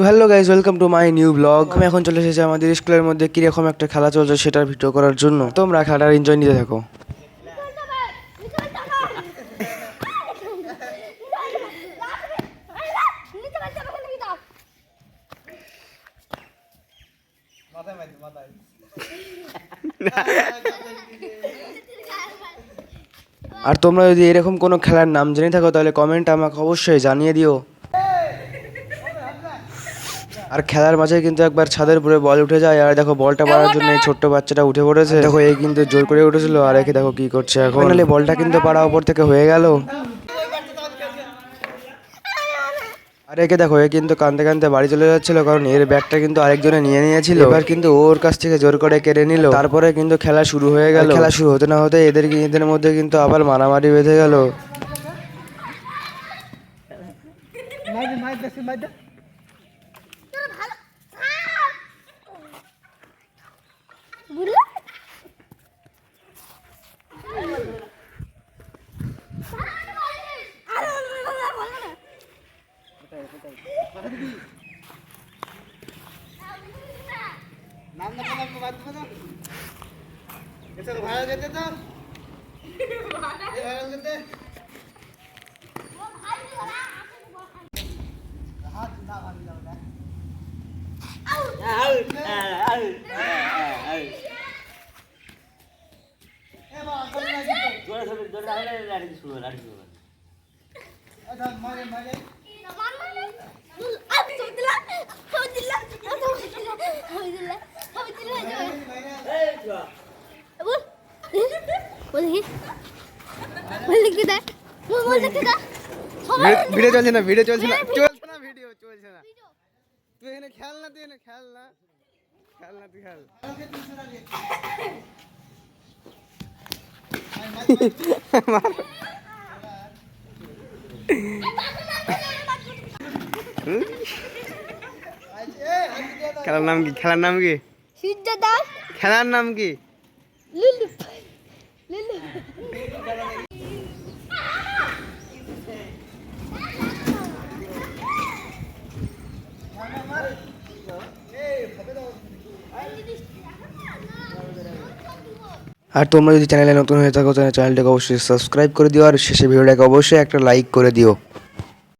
তো hello guys welcome to my new blog আমি এখন চলে এসেছি আমাদের স্কুলের মধ্যে কীরকম একটা খেলা চলছে সেটার ভিডিও করার জন্য। তোমরা খেলাটার এনজয় নিতে থাকো। আর তোমরা যদি এরকম কোনো খেলার নাম জেনে থাকো, তাহলে কমেন্ট আমাকে অবশ্যই জানিয়ে দিও। আর খেলার মাঝে কিন্তু একবার ছাদের উপরে বল উঠে যায় আর দেখো বলটা মারার জন্য এই ছোট্ট বাচ্চাটা উঠে পড়েছে। দেখো এই কিন্তু জোর করে উঠেছিল আর একে দেখো কি করছে এখন। বলটা কিন্তু পাড়া উপর থেকে হয়ে গেল। আর একে দেখো এ কিন্তু কানতে কানতে বাড়ি চলে যাচ্ছিল কারণ এর ব্যাগটা কিন্তু আরেকজনে নিয়ে নিয়েছিল। এবার কিন্তু ওর কাছ থেকে জোর করে কেড়ে নিল। তারপরে কিন্তু খেলা শুরু হয়ে গেল। খেলা শুরু হতে না হতে এদের এদের মধ্যে কিন্তু আবার মারামারি বেঁধে গেল। ভাড়া যেতে তো ভাড়া যেতে জোরে জোরে জোরে শুরু হবে শুরু হবে। ভিডিও চলছে না ভিডিও চলছে না চলছে না ভিডিও চলছে না। তুই এখানে খেল না তুই এখানে খেল না। খেল না তুই খেল। খেলার নাম কি? খেলার নাম কি? খেলার নাম কি? লিলি আর তোমরা যদি চ্যানেলে নতুন হয়ে থাকো, তাহলে চ্যানেলটাকে অবশ্যই সাবস্ক্রাইব করে দিও, আর শেষে ভিডিওটাকে অবশ্যই একটা লাইক করে দিও।